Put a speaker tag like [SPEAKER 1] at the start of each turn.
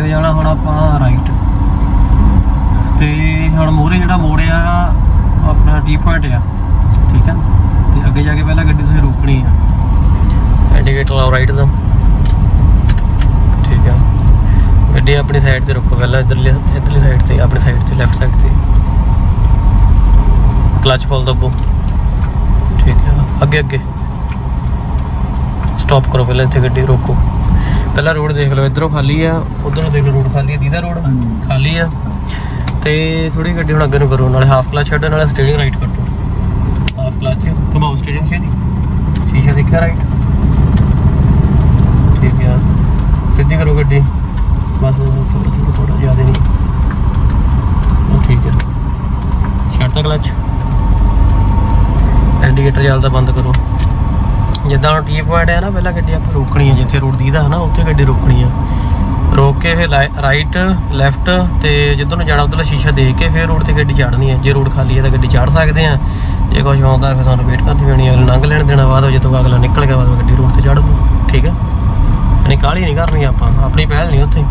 [SPEAKER 1] ਹੋ ਜਾਣਾ ਹੁਣ ਆਪਾਂ ਰਾਈਟ ਤੇ ਹੁਣ ਮੋਹਰੇ ਜਿਹੜਾ ਮੋੜ ਆ, ਆਪਣਾ ਟੀ ਪੁਆਇੰਟ ਆ, ਠੀਕ ਆ? ਤੇ ਅੱਗੇ ਜਾ ਕੇ ਪਹਿਲਾਂ ਗੱਡੀ ਤੁਸੀਂ ਰੋਕਣੀ ਆ। ਇੰਡੀਕੇਟਰ ਲਾਓ ਰਾਈਟ ਦਾ ਠੀਕ ਆ। ਗੱਡੀ ਆਪਣੀ ਸਾਈਡ ਤੇ ਰੁਕੋ ਪਹਿਲਾਂ, ਇਧਰਲੇ, ਇਧਰਲੀ ਸਾਈਡ ਤੇ, ਆਪਣੀ ਸਾਈਡ ਤੇ ਲੈਫਟ ਸਾਈਡ ਤੇ। ਕਲਚ ਫੋਲ ਦੱਬੋ। ਠੀਕ ਆ। ਅੱਗੇ ਅੱਗੇ। ਸਟਾਪ ਕਰੋ ਪਹਿਲਾਂ ਇੱਥੇ ਗੱਡੀ, ਰੋਕੋ। ਪਹਿਲਾਂ ਰੋਡ ਦੇਖ ਲਓ ਇਧਰੋਂ ਖਾਲੀ ਆ ਉਧਰੋਂ ਦੇਖ ਲਓ ਰੋਡ ਖਾਲੀ ਆ ਦੀਦਾ ਰੋਡ ਖਾਲੀ ਆ। ਤੇ ਥੋੜੀ ਗੱਡੀ ਹੁਣ ਅੱਗੇ ਨੂੰ ਕਰੋ ਨਾਲੇ ਹਾਫ ਕਲਚ ਛੱਡੋ ਨਾਲੇ ਸਟੀਅਰਿੰਗ ਰਾਈਟ ਕੱਟੋ। ਹਾਫ ਕਲਚ ਘਮਾਓ ਸਟੀਅਰਿੰਗ ਛੇਦੀ ਸ਼ੀਸ਼ਾ ਦੇਖਿਆ ਰਾਈਟ ਠੀਕ ਆ। ਸਿੱਧੀ ਕਰੋ ਗੱਡੀ। ਬਸ ਬਸ ਥੋੜਾ ਥੋੜਾ ਥੋੜਾ ਜ਼ਿਆਦਾ ਨਹੀਂ। ਉਹ ਠੀਕ ਹੈ ਛੱਡਤਾ ਕਲਚ ਇੰਡੀਕੇਟਰ ਚੱਲਦਾ ਬੰਦ ਕਰੋ। ਜਿੱਦਾਂ ਹੁਣ ਟੀ ਪੁਆਇੰਟ ਆ ਨਾ, ਪਹਿਲਾਂ ਗੱਡੀ ਆਪਾਂ ਰੋਕਣੀ ਹੈ ਜਿੱਥੇ ਰੋਡ ਦੀਦਾ ਹੈ ਨਾ ਉੱਥੇ ਗੱਡੀ ਰੋਕਣੀ ਆ। ਰੋਕ ਕੇ ਫਿਰ ਰਾਈਟ ਲੈਫਟ ਤੇ ਜਿੱਧਰ ਨੂੰ ਜਾਣਾ ਉਧਰਲਾ ਸ਼ੀਸ਼ਾ ਦੇਖ ਕੇ ਫਿਰ ਰੋਡ ਤੇ ਗੱਡੀ ਚੜ੍ਹਨੀ ਹੈ ਜੇ ਰੋਡ ਖਾਲੀ ਹੈ ਤਾਂ ਗੱਡੀ ਚੜ੍ਹ ਸਕਦੇ ਆ। ਜੇ ਕੁਝ ਆਉਂਦਾ ਫਿਰ ਤੁਹਾਨੂੰ ਵੇਟ ਕਰਨੀ ਪੈਣੀ ਹੈ ਲੰਘ ਲੈਣ ਦੇਣਾ ਬਾਅਦ ਵਿੱਚ, ਜਦੋਂ ਅਗਲਾ ਨਿਕਲ ਗਿਆ ਬਾਅਦ ਗੱਡੀ ਰੋਡ ਤੇ ਚੜ੍ਹ ਠੀਕ ਹੈ ਨਹੀਂ ਕਾਹਲੀ ਨਹੀਂ ਕਰਨੀ ਆਪਾਂ, ਆਪਣੀ ਪਹਿਲ ਨਹੀਂ ਉੱਥੇ।